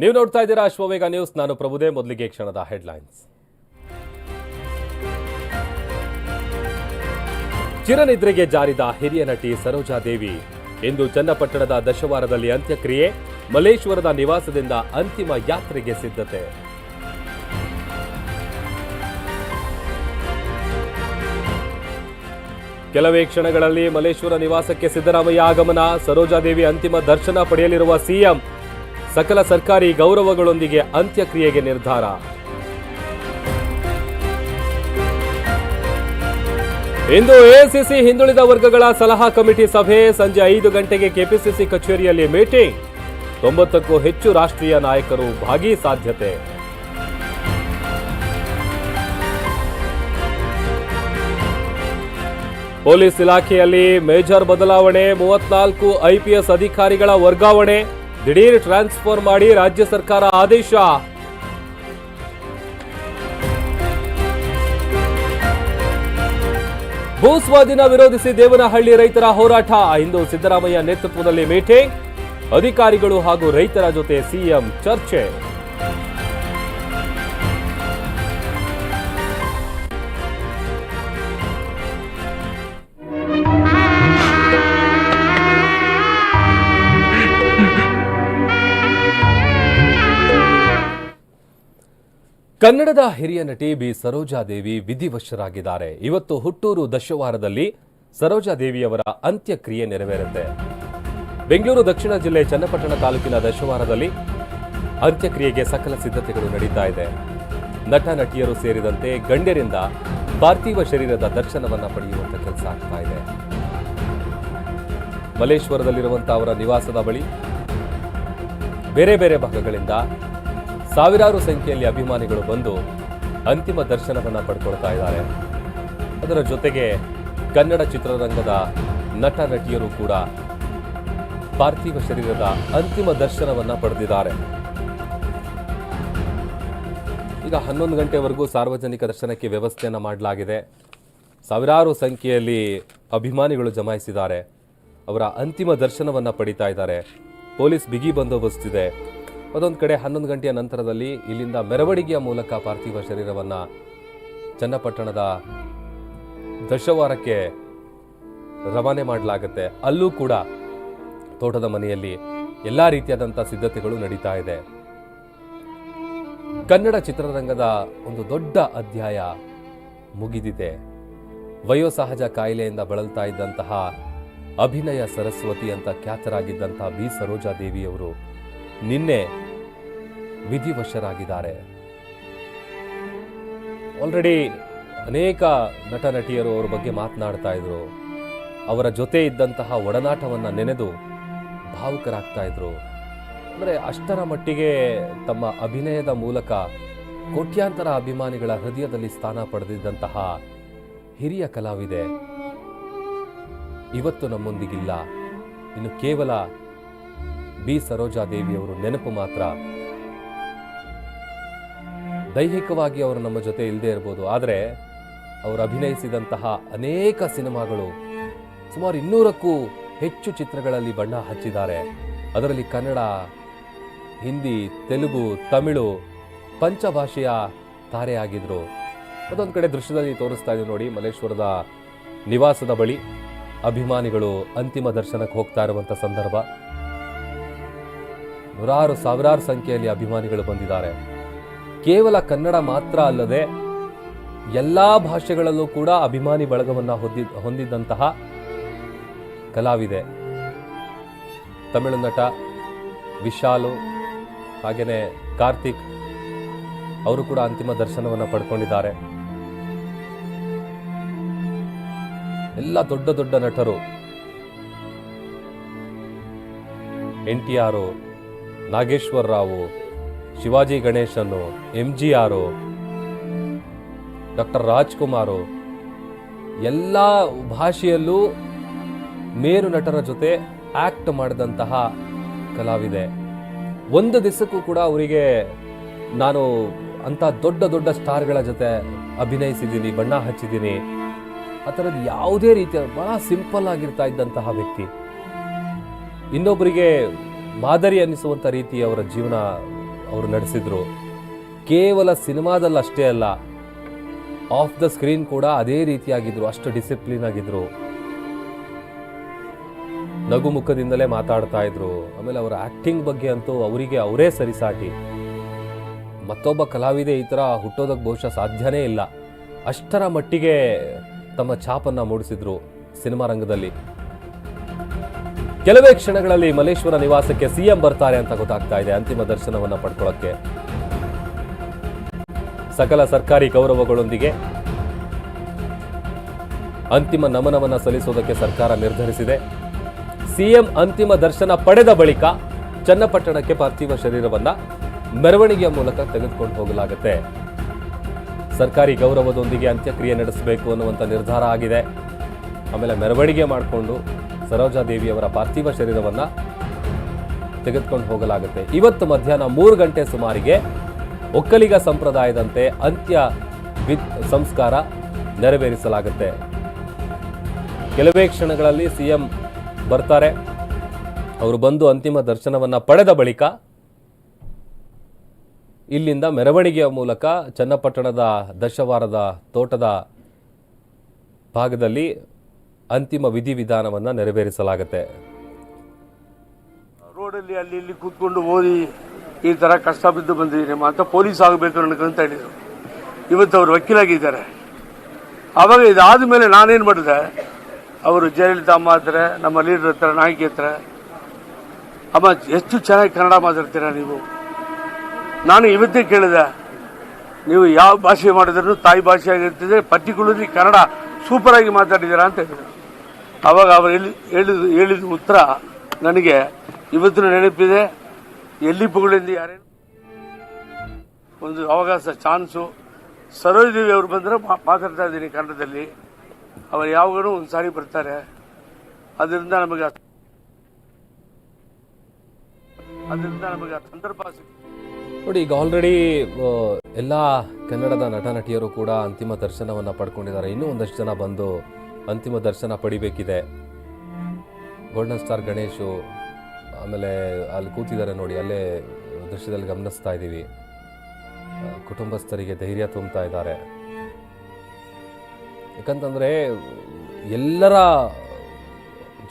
ನೀವು ನೋಡ್ತಾ ಇದ್ದೀರಾ ಅಶ್ವವೇಗ ನ್ಯೂಸ್. ನಾನು ಪ್ರಭುದೇ, ಮೊದಲಿಗೆ ಕ್ಷಣದ ಹೆಡ್ಲೈನ್ಸ್. ಚಿರನಿದ್ರೆಗೆ ಜಾರಿದ ಹಿರಿಯ ನಟಿ ಸರೋಜಾದೇವಿ ಇಂದು ಚನ್ನಪಟ್ಟಣದ ದಶವಾರದಲ್ಲಿ ಅಂತ್ಯಕ್ರಿಯೆ ಮಲೇಶ್ವರದ ನಿವಾಸದಿಂದ ಅಂತಿಮ ಯಾತ್ರೆಗೆ ಸಿದ್ಧತೆ. ಕೆಲವೇ ಕ್ಷಣಗಳಲ್ಲಿ ಮಲೇಶ್ವರ ನಿವಾಸಕ್ಕೆ ಸಿದ್ದರಾಮಯ್ಯ ಆಗಮನ ಸರೋಜಾದೇವಿ ಅಂತಿಮ ದರ್ಶನ ಪಡೆಯಲಿರುವ ಸಿಎಂ ಸಕಲ ಸರ್ಕಾರಿ ಗೌರವಗಳೊಂದಿಗೆ ಅಂತ್ಯಕ್ರಿಯೆಗೆ ನಿರ್ಧಾರ. ಇಂದು ಎಸಿಸಿ ಹಿಂದುಳಿದ ವರ್ಗಗಳ ಸಲಹಾ ಕಮಿಟಿ ಸಭೆ ಸಂಜೆ ಐದು ಗಂಟೆಗೆ ಕೆಪಿಸಿಸಿ ಕಚೇರಿಯಲ್ಲಿ ಮೀಟಿಂಗ್. ತೊಂಬತ್ತಕ್ಕೂ ಹೆಚ್ಚು ರಾಷ್ಟ್ರೀಯ ನಾಯಕರು ಭಾಗಿ ಸಾಧ್ಯತೆ ಪೊಲೀಸ್ ಇಲಾಖೆಯಲ್ಲಿ ಮೇಜರ್ ಬದಲಾವಣೆ, ಮೂವತ್ನಾಲ್ಕು ಐಪಿಎಸ್ ಅಧಿಕಾರಿಗಳ ವರ್ಗಾವಣೆ ದಿಢೀರ್ ಟ್ರಾನ್ಸ್ಫರ್ ಮಾಡಿ ರಾಜ್ಯ ಸರ್ಕಾರ ಆದೇಶ. ಭೂಸ್ವಾಧೀನ ವಿರೋಧಿಸಿ ದೇವನಹಳ್ಳಿ ರೈತರ ಹೋರಾಟ. ಇಂದು ಸಿದ್ದರಾಮಯ್ಯ ನೇತೃತ್ವದಲ್ಲಿ ಮೀಟಿಂಗ್. ಅಧಿಕಾರಿಗಳು ಹಾಗೂ ರೈತರ ಜೊತೆ ಸಿಎಂ ಚರ್ಚೆ. ಕನ್ನಡದ ಹಿರಿಯ ನಟಿ ಬಿ. ಸರೋಜಾದೇವಿ ವಿಧಿವಶರಾಗಿದ್ದಾರೆ. ಇವತ್ತು ಹುಟ್ಟೂರು ದಶವಾರದಲ್ಲಿ ಸರೋಜಾದೇವಿಯವರ ಅಂತ್ಯಕ್ರಿಯೆ ನೆರವೇರುತ್ತೆ. ಬೆಂಗಳೂರು ದಕ್ಷಿಣ ಜಿಲ್ಲೆ ಚನ್ನಪಟ್ಟಣ ತಾಲೂಕಿನ ದಶವಾರದಲ್ಲಿ ಅಂತ್ಯಕ್ರಿಯೆಗೆ ಸಕಲ ಸಿದ್ಧತೆಗಳು ನಡೀತಾ ಇದೆ. ನಟ, ನಟಿಯರು ಸೇರಿದಂತೆ ಗಣ್ಯರಿಂದ ಪಾರ್ಥಿವ ಶರೀರದ ದರ್ಶನವನ್ನು ಪಡೆಯುವಂತ ಕೆಲಸ ಆಗ್ತಾ ಇದೆ. ಮಲೇಶ್ವರದಲ್ಲಿರುವಂತಹ ಅವರ ನಿವಾಸದ ಬಳಿ ಬೇರೆ ಬೇರೆ ಭಾಗಗಳಿಂದ ಸಾವಿರಾರು ಸಂಖ್ಯೆಯಲ್ಲಿ ಅಭಿಮಾನಿಗಳು ಬಂದು ಅಂತಿಮ ದರ್ಶನವನ್ನು ಪಡ್ಕೊಳ್ತಾ ಇದ್ದಾರೆ. ಅದರ ಜೊತೆಗೆ ಕನ್ನಡ ಚಿತ್ರರಂಗದ ನಟ ನಟಿಯರು ಕೂಡ ಪಾರ್ಥಿವ ಶರೀರದ ಅಂತಿಮ ದರ್ಶನವನ್ನು ಪಡೆದಿದ್ದಾರೆ. ಈಗ ಹನ್ನೊಂದು ಗಂಟೆವರೆಗೂ ಸಾರ್ವಜನಿಕ ದರ್ಶನಕ್ಕೆ ವ್ಯವಸ್ಥೆಯನ್ನು ಮಾಡಲಾಗಿದೆ. ಸಾವಿರಾರು ಸಂಖ್ಯೆಯಲ್ಲಿ ಅಭಿಮಾನಿಗಳು ಜಮಾಯಿಸಿದ್ದಾರೆ. ಅವರ ಅಂತಿಮ ದರ್ಶನವನ್ನು ಪಡಿತಾ ಇದ್ದಾರೆ. ಪೊಲೀಸ್ ಬಿಗಿ ಬಂದೋಬಸ್ತ್ ಅದೊಂದು ಕಡೆ ಹನ್ನೊಂದು ಗಂಟೆಯ ನಂತರದಲ್ಲಿ ಇಲ್ಲಿಂದ ಮೆರವಣಿಗೆಯ ಮೂಲಕ ಪಾರ್ಥಿವ ಶರೀರವನ್ನು ಚನ್ನಪಟ್ಟಣದ ದಶವಾರಕ್ಕೆ ರವಾನೆ ಮಾಡಲಾಗುತ್ತೆ. ಅಲ್ಲೂ ಕೂಡ ತೋಟದ ಮನೆಯಲ್ಲಿ ಎಲ್ಲ ರೀತಿಯಾದಂಥ ಸಿದ್ಧತೆಗಳು ನಡೀತಾ ಇದೆ. ಕನ್ನಡ ಚಿತ್ರರಂಗದ ಒಂದು ದೊಡ್ಡ ಅಧ್ಯಾಯ ಮುಗಿದಿದೆ. ವಯೋಸಹಜ ಕಾಯಿಲೆಯಿಂದ ಬಳಲ್ತಾ ಇದ್ದಂತಹ ಅಭಿನಯ ಸರಸ್ವತಿ ಅಂತ ಖ್ಯಾತರಾಗಿದ್ದಂತಹ ಬಿ. ಸರೋಜಾದೇವಿಯವರು ನಿನ್ನೆ ವಿಧಿವಶರಾಗಿದ್ದಾರೆ. ಆಲ್ರೆಡಿ ಅನೇಕ ನಟ ನಟಿಯರು ಅವರ ಬಗ್ಗೆ ಮಾತನಾಡ್ತಾ ಇದ್ರು. ಅವರ ಜೊತೆ ಇದ್ದಂತಹ ಒಡನಾಟವನ್ನು ನೆನೆದು ಭಾವುಕರಾಗ್ತಾ ಇದ್ರು. ಅಂದರೆ ಅಷ್ಟರ ಮಟ್ಟಿಗೆ ತಮ್ಮ ಅಭಿನಯದ ಮೂಲಕ ಕೋಟ್ಯಾಂತರ ಅಭಿಮಾನಿಗಳ ಹೃದಯದಲ್ಲಿ ಸ್ಥಾನ ಪಡೆದಿದ್ದಂತಹ ಹಿರಿಯ ಕಲಾವಿದೆ. ಇವತ್ತು ನಮ್ಮೊಂದಿಗಿಲ್ಲ. ಇನ್ನು ಕೇವಲ ಬಿ. ಸರೋಜಾದೇವಿಯವರು ನೆನಪು ಮಾತ್ರ ದೈಹಿಕವಾಗಿ ಅವರು ನಮ್ಮ ಜೊತೆ ಇಲ್ಲದೆ ಇರ್ಬೋದು. ಆದರೆ ಅವರು ಅಭಿನಯಿಸಿದಂತಹ ಅನೇಕ ಸಿನಿಮಾಗಳು ಸುಮಾರು ಇನ್ನೂರಕ್ಕೂ ಹೆಚ್ಚು ಚಿತ್ರಗಳಲ್ಲಿ ಬಣ್ಣ ಹಚ್ಚಿದ್ದಾರೆ. ಅದರಲ್ಲಿ ಕನ್ನಡ, ಹಿಂದಿ, ತೆಲುಗು, ತಮಿಳು ಪಂಚಭಾಷೆಯ ತಾರೆಯಾಗಿದ್ರು ಅದೊಂದು ಕಡೆ ದೃಶ್ಯದಲ್ಲಿ ತೋರಿಸ್ತಾ ಇದ್ದೀವಿ ನೋಡಿ, ಮಲ್ಲೇಶ್ವರದ ನಿವಾಸದ ಬಳಿ ಅಭಿಮಾನಿಗಳು ಅಂತಿಮ ದರ್ಶನಕ್ಕೆ ಹೋಗ್ತಾ ಇರುವಂಥ ಸಂದರ್ಭ. ನೂರಾರು ಸಾವಿರಾರು ಸಂಖ್ಯೆಯಲ್ಲಿ ಅಭಿಮಾನಿಗಳು ಬಂದಿದ್ದಾರೆ. ಕೇವಲ ಕನ್ನಡ ಮಾತ್ರ ಅಲ್ಲದೆ ಎಲ್ಲ ಭಾಷೆಗಳಲ್ಲೂ ಕೂಡ ಅಭಿಮಾನಿ ಬಳಗವನ್ನು ಹೊಂದಿ ಹೊಂದಿದ್ದಂತಹ ಕಲಾವಿದೆ. ತಮಿಳು ನಟ ವಿಶಾಲು ಹಾಗೆಯೇ ಕಾರ್ತಿಕ್ ಅವರು ಕೂಡ ಅಂತಿಮ ದರ್ಶನವನ್ನು ಪಡ್ಕೊಂಡಿದ್ದಾರೆ. ಎಲ್ಲ ದೊಡ್ಡ ದೊಡ್ಡ ನಟರು. N T R, Nageshwara Rao Shivaji ಗಣೇಶನು M G R doctor Rajkumar, ಎಲ್ಲ ಭಾಷೆಯಲ್ಲೂ ಮೇರು ನಟರ ಜೊತೆ ಆಕ್ಟ್ ಮಾಡಿದಂತಹ ಕಲಾವಿದೆ. ಒಂದು ದಿವಸಕ್ಕೂ ಕೂಡ ಅವರಿಗೆ ನಾನು ಅಂತ ದೊಡ್ಡ ದೊಡ್ಡ ಸ್ಟಾರ್ಗಳ ಜೊತೆ ಅಭಿನಯಿಸಿದ್ದೀನಿ, ಬಣ್ಣ ಹಚ್ಚಿದ್ದೀನಿ. ಆ ಥರದ್ದು ಯಾವುದೇ ರೀತಿಯ ಬಹಳ ಸಿಂಪಲ್ ಆಗಿರ್ತಾ ಇದ್ದಂತಹ ವ್ಯಕ್ತಿ. ಇನ್ನೊಬ್ಬರಿಗೆ ಮಾದರಿ ಅನ್ನಿಸುವಂಥ ರೀತಿ ಅವರ ಜೀವನ ಅವರು ನಡೆಸಿದ್ರು. ಕೇವಲ ಸಿನಿಮಾದಲ್ಲಿ ಅಷ್ಟೇ ಅಲ್ಲ ಆಫ್ ದ ಸ್ಕ್ರೀನ್ ಕೂಡ ಅದೇ ರೀತಿಯಾಗಿದ್ರು, ಅಷ್ಟು ಡಿಸಿಪ್ಲಿನ್ ಆಗಿದ್ರು. ನಗು ಮುಖದಿಂದಲೇ ಮಾತಾಡ್ತಾ ಇದ್ರು. ಆಮೇಲೆ ಅವರ ಆಕ್ಟಿಂಗ್ ಬಗ್ಗೆ ಅಂತೂ ಅವರಿಗೆ ಅವರೇ ಸರಿಸಾಟಿ. ಮತ್ತೊಬ್ಬ ಕಲಾವಿದೆ ಈ ಥರ ಹುಟ್ಟೋದಕ್ಕೆ ಬಹುಶಃ ಸಾಧ್ಯನೇ ಇಲ್ಲ. ಅಷ್ಟರ ಮಟ್ಟಿಗೆ ತಮ್ಮ ಛಾಪನ್ನು ಮೂಡಿಸಿದ್ರು ಸಿನಿಮಾ ರಂಗದಲ್ಲಿ. ಕೆಲವೇ ಕ್ಷಣಗಳಲ್ಲಿ ಮಲ್ಲೇಶ್ವರ ನಿವಾಸಕ್ಕೆ ಸಿಎಂ ಬರ್ತಾರೆ ಅಂತ ಗೊತ್ತಾಗ್ತಾ ಇದೆ. ಅಂತಿಮ ದರ್ಶನವನ್ನ ಪಡ್ಕೊಳ್ಳೋಕ್ಕೆ ಸಕಲ ಸರ್ಕಾರಿ ಗೌರವಗಳೊಂದಿಗೆ ಅಂತಿಮ ನಮನವನ್ನ ಸಲ್ಲಿಸುವುದಕ್ಕೆ ಸರ್ಕಾರ ನಿರ್ಧರಿಸಿದೆ. ಸಿಎಂ ಅಂತಿಮ ದರ್ಶನ ಪಡೆದ ಬಳಿಕ ಚನ್ನಪಟ್ಟಣಕ್ಕೆ ಪಾರ್ಥಿವ ಶರೀರವನ್ನು ಮೆರವಣಿಗೆಯ ಮೂಲಕ ತೆಗೆದುಕೊಂಡು ಹೋಗಲಾಗುತ್ತೆ. ಸರ್ಕಾರಿ ಗೌರವದೊಂದಿಗೆ ಅಂತ್ಯಕ್ರಿಯೆ ನಡೆಸಬೇಕು ಅನ್ನುವಂಥ ನಿರ್ಧಾರ ಆಗಿದೆ. ಆಮೇಲೆ ಮೆರವಣಿಗೆ ಮಾಡಿಕೊಂಡು ಸರೋಜಾದೇವಿಯವರ ಪಾರ್ಥಿವ ಶರೀರವನ್ನು ತೆಗೆದುಕೊಂಡು ಹೋಗಲಾಗುತ್ತೆ. ಇವತ್ತು ಮಧ್ಯಾಹ್ನ ಮೂರು ಗಂಟೆ ಸುಮಾರಿಗೆ ಒಕ್ಕಲಿಗ ಸಂಪ್ರದಾಯದಂತೆ ಅಂತ್ಯ ವಿದ್ ಸಂಸ್ಕಾರ ನೆರವೇರಿಸಲಾಗುತ್ತೆ. ಕೆಲವೇ ಕ್ಷಣಗಳಲ್ಲಿ ಸಿಎಂ ಬರ್ತಾರೆ. ಅವರು ಬಂದು ಅಂತಿಮ ದರ್ಶನವನ್ನು ಪಡೆದ ಬಳಿಕ ಇಲ್ಲಿಂದ ಮೆರವಣಿಗೆಯ ಮೂಲಕ ಚನ್ನಪಟ್ಟಣದ ದಶವಾರದ ತೋಟದ ಭಾಗದಲ್ಲಿ ಅಂತಿಮ ವಿಧಿವಿಧಾನವನ್ನು ನೆರವೇರಿಸಲಾಗುತ್ತೆ. ರೋಡಲ್ಲಿ ಅಲ್ಲಿ ಇಲ್ಲಿ ಕೂತ್ಕೊಂಡು ಓದಿ ಈ ಥರ ಕಷ್ಟ ಬಿದ್ದು ಬಂದಿದ್ದೀನಿ ಅಂತ ಪೊಲೀಸ್ ಆಗಬೇಕು ಅಂತ ಹೇಳಿದರು. ಇವತ್ತು ಅವರು ವಕೀಲಾಗಿದ್ದಾರೆ. ಆವಾಗ ಇದಾದ ಮೇಲೆ ನಾನೇನು ಮಾಡಿದೆ, ಅವರು ಜಯಲಲಿತಾ ಅಮ್ಮ ಹತ್ರ, ನಮ್ಮ ಲೀಡರ್ ಹತ್ರ, ನಾಯಕಿ ಹತ್ರ, ಅಮ್ಮ, ಎಷ್ಟು ಚೆನ್ನಾಗಿ ಕನ್ನಡ ಮಾತಾಡ್ತೀರಾ ನೀವು? ನಾನು ಇವತ್ತೇ ಕೇಳಿದೆ, ನೀವು ಯಾವ ಭಾಷೆ ಮಾಡಿದ್ರು ತಾಯಿ ಭಾಷೆ ಆಗಿರ್ತದೆ, ಪರ್ಟಿಕ್ಯುಲರ್ಲಿ ಕನ್ನಡ ಸೂಪರಾಗಿ ಮಾತಾಡಿದ್ದೀರಾ ಅಂತ ಹೇಳಿದ್ರು. ಅವಾಗ ಅವರು ಹೇಳಿದ ಹೇಳಿದ ಉತ್ತರ ನನಗೆ ಇವತ್ತಿನ ನೆನಪಿದೆ. ಎಲ್ಲಿ ಪುಗಳಿಂದ ಯಾರೇ ಒಂದು ಅವಕಾಶ, ಚಾನ್ಸು. ಸರೋಜದೇವಿ ಅವರು ಬಂದರೆ ಮಾತಾಡ್ತಾ ಇದ್ದೀನಿ ಕನ್ನಡದಲ್ಲಿ. ಅವರು ಯಾವಾಗಲೂ ಒಂದು ಸಾರಿ ಬರ್ತಾರೆ. ಅದರಿಂದ ನಮಗೆ ಅದರಿಂದ ನಮಗೆ ಸಂದರ್ಭ ನೋಡಿ, ಈಗ ಆಲ್ರೆಡಿ ಎಲ್ಲ ಕನ್ನಡದ ನಟ ನಟಿಯರು ಕೂಡ ಅಂತಿಮ ದರ್ಶನವನ್ನು ಪಡ್ಕೊಂಡಿದ್ದಾರೆ. ಇನ್ನೂ ಒಂದಷ್ಟು ಜನ ಬಂದು ಅಂತಿಮ ದರ್ಶನ ಪಡಿಬೇಕಿದೆ. ಗೋಲ್ಡನ್ ಸ್ಟಾರ್ ಗಣೇಶು ಆಮೇಲೆ ಅಲ್ಲಿ ಕೂತಿದ್ದಾರೆ ನೋಡಿ, ಅಲ್ಲೇ ದೃಶ್ಯದಲ್ಲಿ ಗಮನಿಸ್ತಾ ಇದ್ದೀವಿ. ಕುಟುಂಬಸ್ಥರಿಗೆ ಧೈರ್ಯ ತುಂಬ್ತಾ ಇದ್ದಾರೆ. ಯಾಕಂತಂದರೆ ಎಲ್ಲರ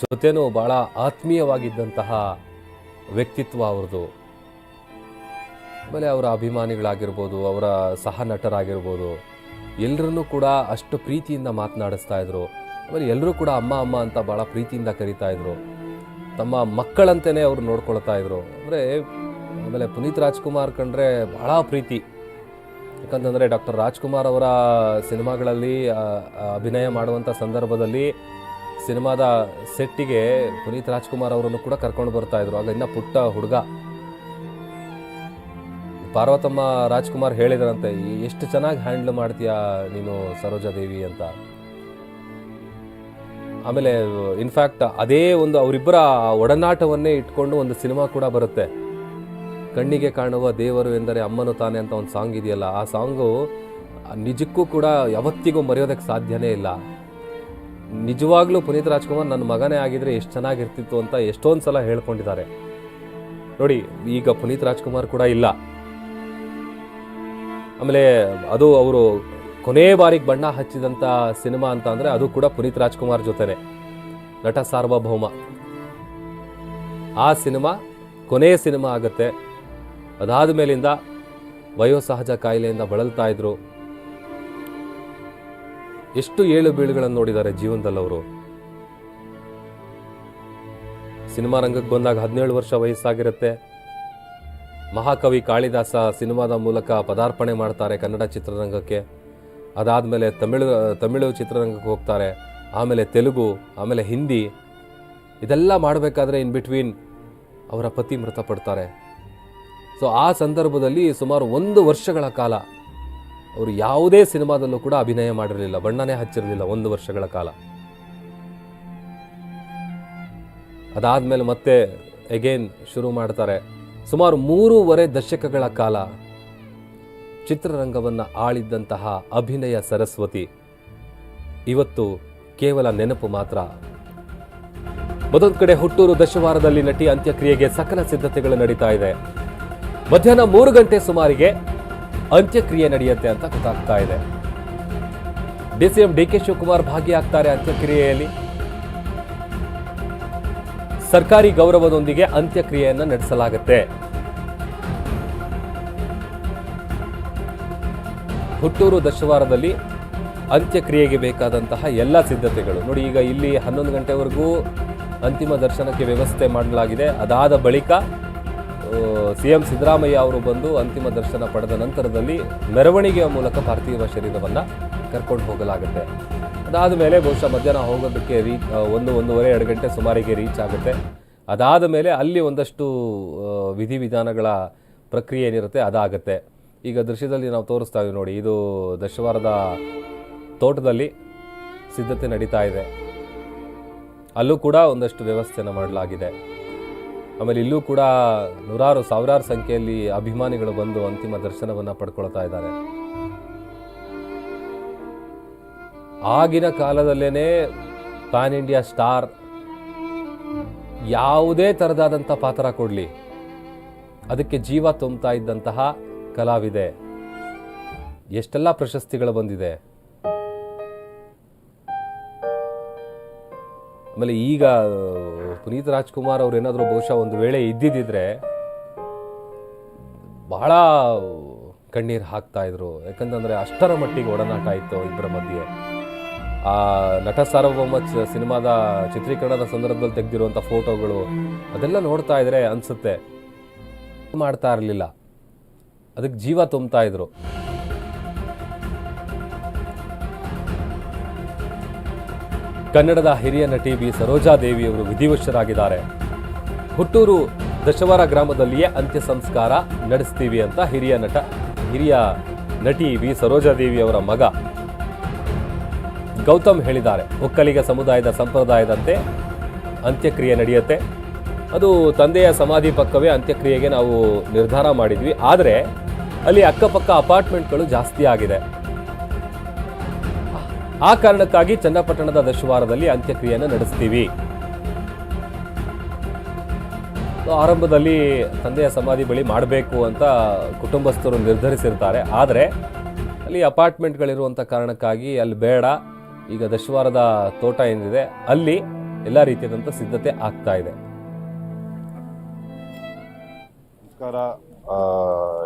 ಜೊತೆನೂ ಭಾಳ ಆತ್ಮೀಯವಾಗಿದ್ದಂತಹ ವ್ಯಕ್ತಿತ್ವ ಅವ್ರದ್ದು. ಆಮೇಲೆ ಅವರ ಅಭಿಮಾನಿಗಳಾಗಿರ್ಬೋದು, ಅವರ ಸಹ ನಟರಾಗಿರ್ಬೋದು ಎಲ್ಲರನ್ನೂ ಕೂಡ ಅಷ್ಟು ಪ್ರೀತಿಯಿಂದ ಮಾತನಾಡಿಸ್ತಾ ಇದ್ರು. ಆಮೇಲೆ ಎಲ್ಲರೂ ಕೂಡ ಅಮ್ಮ ಅಮ್ಮ ಅಂತ ಭಾಳ ಪ್ರೀತಿಯಿಂದ ಕರಿತಾ ಇದ್ರು. ತಮ್ಮ ಮಕ್ಕಳಂತೆಯೇ ಅವರು ನೋಡ್ಕೊಳ್ತಾ ಇದ್ರು. ಅಂದರೆ ಆಮೇಲೆ ಪುನೀತ್ ರಾಜ್ಕುಮಾರ್ ಕಂಡ್ರೆ ಭಾಳ ಪ್ರೀತಿ. ಯಾಕಂತಂದರೆ ಡಾಕ್ಟರ್ ರಾಜ್ಕುಮಾರ್ ಅವರ ಸಿನಿಮಾಗಳಲ್ಲಿ ಅಭಿನಯ ಮಾಡುವಂಥ ಸಂದರ್ಭದಲ್ಲಿ ಸಿನಿಮಾದ ಸೆಟ್ಟಿಗೆ ಪುನೀತ್ ರಾಜ್ಕುಮಾರ್ ಅವರನ್ನು ಕೂಡ ಕರ್ಕೊಂಡು ಬರ್ತಾ ಇದ್ರು. ಆಗ ಇನ್ನ ಪುಟ್ಟ ಹುಡುಗ. ಪಾರ್ವತಮ್ಮ ರಾಜ್ಕುಮಾರ್ ಹೇಳಿದ್ರಂತೆ ಎಷ್ಟು ಚೆನ್ನಾಗಿ ಹ್ಯಾಂಡ್ಲ್ ಮಾಡ್ತೀಯಾ ನೀನು ಸರೋಜಾದೇವಿ ಅಂತ. ಆಮೇಲೆ ಇನ್ಫ್ಯಾಕ್ಟ್ ಅದೇ ಒಂದು ಅವರಿಬ್ಬರ ಒಡನಾಟವನ್ನೇ ಇಟ್ಕೊಂಡು ಒಂದು ಸಿನಿಮಾ ಕೂಡ ಬರುತ್ತೆ. ಕಣ್ಣಿಗೆ ಕಾಣುವ ದೇವರು ಎಂದರೆ ಅಮ್ಮನು ತಾನೆ ಅಂತ ಒಂದು ಸಾಂಗ್ ಇದೆಯಲ್ಲ, ಆ ಸಾಂಗು ನಿಜಕ್ಕೂ ಕೂಡ ಯಾವತ್ತಿಗೂ ಮರೆಯೋದಕ್ಕೆ ಸಾಧ್ಯನೇ ಇಲ್ಲ. ನಿಜವಾಗ್ಲೂ ಪುನೀತ್ ರಾಜ್ಕುಮಾರ್ ನನ್ನ ಮಗನೇ ಆಗಿದ್ರೆ ಎಷ್ಟು ಚೆನ್ನಾಗಿರ್ತಿತ್ತು ಅಂತ ಎಷ್ಟೊಂದು ಸಲ ಹೇಳ್ಕೊಂಡಿದ್ದಾರೆ. ನೋಡಿ, ಈಗ ಪುನೀತ್ ರಾಜ್ಕುಮಾರ್ ಕೂಡ ಇಲ್ಲ. ಆಮೇಲೆ ಅದು ಅವರು ಕೊನೆ ಬಾರಿಗೆ ಬಣ್ಣ ಹಚ್ಚಿದಂಥ ಸಿನಿಮಾ ಅಂತ ಅಂದರೆ ಅದು ಕೂಡ ಪುನೀತ್ ರಾಜ್ಕುಮಾರ್ ಜೊತೆನೆ. ನಟ ಸಾರ್ವಭೌಮ. ಆ ಸಿನಿಮಾ ಕೊನೆಯ ಸಿನಿಮಾ ಆಗುತ್ತೆ. ಅದಾದ ಮೇಲಿಂದ ವಯೋಸಹಜ ಕಾಯಿಲೆಯಿಂದ ಬಳಲ್ತಾ ಇದ್ರು. ಎಷ್ಟು ಏಳು ಬೀಳುಗಳನ್ನು ನೋಡಿದ್ದಾರೆ ಜೀವನದಲ್ಲಿ ಅವರು. ಸಿನಿಮಾ ರಂಗಕ್ಕೆ ಬಂದಾಗ ಹದಿನೇಳು ವರ್ಷ ವಯಸ್ಸಾಗಿರುತ್ತೆ. ಮಹಾಕವಿ ಕಾಳಿದಾಸ ಸಿನಿಮಾದ ಮೂಲಕ ಪದಾರ್ಪಣೆ ಮಾಡ್ತಾರೆ ಕನ್ನಡ ಚಿತ್ರರಂಗಕ್ಕೆ. ಅದಾದಮೇಲೆ ತಮಿಳು ತಮಿಳು ಚಿತ್ರರಂಗಕ್ಕೆ ಹೋಗ್ತಾರೆ, ಆಮೇಲೆ ತೆಲುಗು, ಆಮೇಲೆ ಹಿಂದಿ. ಇದೆಲ್ಲ ಮಾಡಬೇಕಾದ್ರೆ ಇನ್ ಬಿಟ್ವೀನ್ ಅವರ ಪತಿ ಮೃತಪಡ್ತಾರೆ. ಸೊ ಆ ಸಂದರ್ಭದಲ್ಲಿ ಸುಮಾರು ಒಂದು ವರ್ಷಗಳ ಕಾಲ ಅವರು ಯಾವುದೇ ಸಿನಿಮಾದಲ್ಲೂ ಕೂಡ ಅಭಿನಯ ಮಾಡಿರಲಿಲ್ಲ, ಬಣ್ಣನೇ ಹಚ್ಚಿರಲಿಲ್ಲ ಒಂದು ವರ್ಷಗಳ ಕಾಲ. ಅದಾದಮೇಲೆ ಮತ್ತೆ ಎಗೇನ್ ಶುರು ಮಾಡ್ತಾರೆ. ಸುಮಾರು ಮೂರೂವರೆ ದಶಕಗಳ ಕಾಲ ಚಿತ್ರರಂಗವನ್ನ ಆಳಿದ್ದಂತಹ ಅಭಿನಯ ಸರಸ್ವತಿ. ಇವತ್ತು ಕೇವಲ ನೆನಪು ಮಾತ್ರ. ಮತ್ತೊಂದು ಕಡೆ ಹುಟ್ಟೂರು ದಶವಾರದಲ್ಲಿ ನಟಿ ಅಂತ್ಯಕ್ರಿಯೆಗೆ ಸಕಲ ಸಿದ್ಧತೆಗಳು ನಡೀತಾ ಇದೆ. ಮಧ್ಯಾಹ್ನ ಮೂರು ಗಂಟೆ ಸುಮಾರಿಗೆ ಅಂತ್ಯಕ್ರಿಯೆ ನಡೆಯುತ್ತೆ ಅಂತ ಗೊತ್ತಾಗ್ತಾ ಇದೆ. ಡಿಸಿಎಂ ಡಿ ಕೆ ಶಿವಕುಮಾರ್ ಭಾಗಿಯಾಗ್ತಾರೆ ಅಂತ್ಯಕ್ರಿಯೆಯಲ್ಲಿ. ಸರ್ಕಾರಿ ಗೌರವದೊಂದಿಗೆ ಅಂತ್ಯಕ್ರಿಯೆಯನ್ನು ನಡೆಸಲಾಗುತ್ತೆ. ಹುಟ್ಟೂರು ದಶವಾರದಲ್ಲಿ ಅಂತ್ಯಕ್ರಿಯೆಗೆ ಬೇಕಾದಂತಹ ಎಲ್ಲ ಸಿದ್ಧತೆಗಳು. ನೋಡಿ, ಈಗ ಇಲ್ಲಿ ಹನ್ನೊಂದು ಗಂಟೆವರೆಗೂ ಅಂತಿಮ ದರ್ಶನಕ್ಕೆ ವ್ಯವಸ್ಥೆ ಮಾಡಲಾಗಿದೆ. ಅದಾದ ಬಳಿಕ ಸಿ ಎಂ ಸಿದ್ದರಾಮಯ್ಯ ಅವರು ಬಂದು ಅಂತಿಮ ದರ್ಶನ ಪಡೆದ ನಂತರದಲ್ಲಿ ಮೆರವಣಿಗೆಯ ಮೂಲಕ ಪಾರ್ಥಿವ ಶರೀರವನ್ನು ಕರ್ಕೊಂಡು ಹೋಗಲಾಗುತ್ತೆ. ಅದಾದ ಮೇಲೆ ಬಹುಶಃ ಮಧ್ಯಾಹ್ನ ಹೋಗೋದಕ್ಕೆ ರೀ ಒಂದು, ಒಂದೂವರೆ, ಎರಡು ಗಂಟೆ ಸುಮಾರಿಗೆ ರೀಚ್ ಆಗುತ್ತೆ. ಅದಾದ ಮೇಲೆ ಅಲ್ಲಿ ಒಂದಷ್ಟು ವಿಧಿವಿಧಾನಗಳ ಪ್ರಕ್ರಿಯೆ ಏನಿರುತ್ತೆ, ಅದಾಗುತ್ತೆ. ಈಗ ದೃಶ್ಯದಲ್ಲಿ ನಾವು ತೋರಿಸ್ತಾ ಇದ್ದೀವಿ ನೋಡಿ, ಇದು ದಶವಾರದ ತೋಟದಲ್ಲಿ ಸಿದ್ಧತೆ ನಡೀತಾ ಇದೆ. ಅಲ್ಲೂ ಕೂಡ ಒಂದಷ್ಟು ವ್ಯವಸ್ಥೆಯನ್ನು ಮಾಡಲಾಗಿದೆ. ಆಮೇಲೆ ಇಲ್ಲೂ ಕೂಡ ನೂರಾರು, ಸಾವಿರಾರು ಸಂಖ್ಯೆಯಲ್ಲಿ ಅಭಿಮಾನಿಗಳು ಬಂದು ಅಂತಿಮ ದರ್ಶನವನ್ನು ಪಡ್ಕೊಳ್ತಾ ಇದ್ದಾರೆ. ಆಗಿನ ಕಾಲದಲ್ಲೇನೆ ಪ್ಯಾನ್ ಇಂಡಿಯಾ ಸ್ಟಾರ್ ಯಾವುದೇ ಥರದಾದಂಥ ಪಾತ್ರ ಕೊಡಲಿ. ಅದಕ್ಕೆ ಜೀವ ತುಂಬ್ತಾ ಇದ್ದಂತಹ ಕಲಾವಿದೆ. ಎಷ್ಟೆಲ್ಲ ಪ್ರಶಸ್ತಿಗಳು ಬಂದಿದೆ. ಆಮೇಲೆ ಈಗ, ಪುನೀತ್ ರಾಜ್ಕುಮಾರ್ ಅವ್ರು ಏನಾದರೂ ಬಹುಶಃ ಒಂದು ವೇಳೆ ಇದ್ದಿದ್ದಿದ್ರೆ ಬಹಳ ಕಣ್ಣೀರು ಹಾಕ್ತಾ ಇದ್ರು. ಯಾಕಂತಂದ್ರೆ ಅಷ್ಟರ ಮಟ್ಟಿಗೆ ಒಡನಾಟ ಇತ್ತು ಇಬ್ಬರ ಮಧ್ಯೆ. ಆ ನಟ ಸಾರ್ವಭೌಮ ಸಿನಿಮಾದ ಚಿತ್ರೀಕರಣದ ಸಂದರ್ಭದಲ್ಲಿ ತೆಗೆದಿರುವಂಥ ಫೋಟೋಗಳು ಅದೆಲ್ಲ ನೋಡ್ತಾ ಇದ್ರೆ ಅನಿಸುತ್ತೆ. ಮಾಡ್ತಾ ಇರಲಿಲ್ಲ. ಅದಕ್ಕೆ ಜೀವ ತುಂಬ್ತಾ ಇದ್ರು. ಕನ್ನಡದ ಹಿರಿಯ ನಟಿ ಬಿ ಸರೋಜಾದೇವಿಯವರು ವಿಧಿವಶರಾಗಿದ್ದಾರೆ. ಹುಟ್ಟೂರು ದಶವಾರ ಗ್ರಾಮದಲ್ಲಿಯೇ ಅಂತ್ಯ ಸಂಸ್ಕಾರ ನಡೆಸ್ತೀವಿ ಅಂತ ಹಿರಿಯ ನಟ, ಹಿರಿಯ ನಟಿ ವಿ ಸರೋಜಾದೇವಿ ಅವರ ಮಗ ಗೌತಮ್ ಹೇಳಿದ್ದಾರೆ. ಒಕ್ಕಲಿಗ ಸಮುದಾಯದ ಸಂಪ್ರದಾಯದಂತೆ ಅಂತ್ಯಕ್ರಿಯೆ ನಡೆಯುತ್ತೆ. ಅದು ತಂದೆಯ ಸಮಾಧಿ ಪಕ್ಕವೇ ಅಂತ್ಯಕ್ರಿಯೆಗೆ ನಾವು ನಿರ್ಧಾರ ಮಾಡಿದ್ವಿ. ಆದರೆ ಅಲ್ಲಿ ಅಕ್ಕಪಕ್ಕ ಅಪಾರ್ಟ್ಮೆಂಟ್ಗಳು ಜಾಸ್ತಿ ಆಗಿದೆ. ಆ ಕಾರಣಕ್ಕಾಗಿ ಚನ್ನಪಟ್ಟಣದ ದಶವಾರದಲ್ಲಿ ಅಂತ್ಯಕ್ರಿಯೆಯನ್ನು ನಡೆಸ್ತೀವಿ. ಆರಂಭದಲ್ಲಿ ತಂದೆಯ ಸಮಾಧಿ ಬಳಿ ಮಾಡಬೇಕು ಅಂತ ಕುಟುಂಬಸ್ಥರು ನಿರ್ಧರಿಸಿರ್ತಾರೆ. ಆದರೆ ಅಲ್ಲಿ ಅಪಾರ್ಟ್ಮೆಂಟ್ಗಳಿರುವಂಥ ಕಾರಣಕ್ಕಾಗಿ ಅಲ್ಲಿ ಬೇಡ. ಈಗ ದಶವಾರದ ತೋಟ ಏನಿದೆ, ಅಲ್ಲಿ ಎಲ್ಲ ರೀತಿಯಾದಂಥ ಸಿದ್ಧತೆ ಆಗ್ತಾ ಇದೆ. ನಮಸ್ಕಾರ.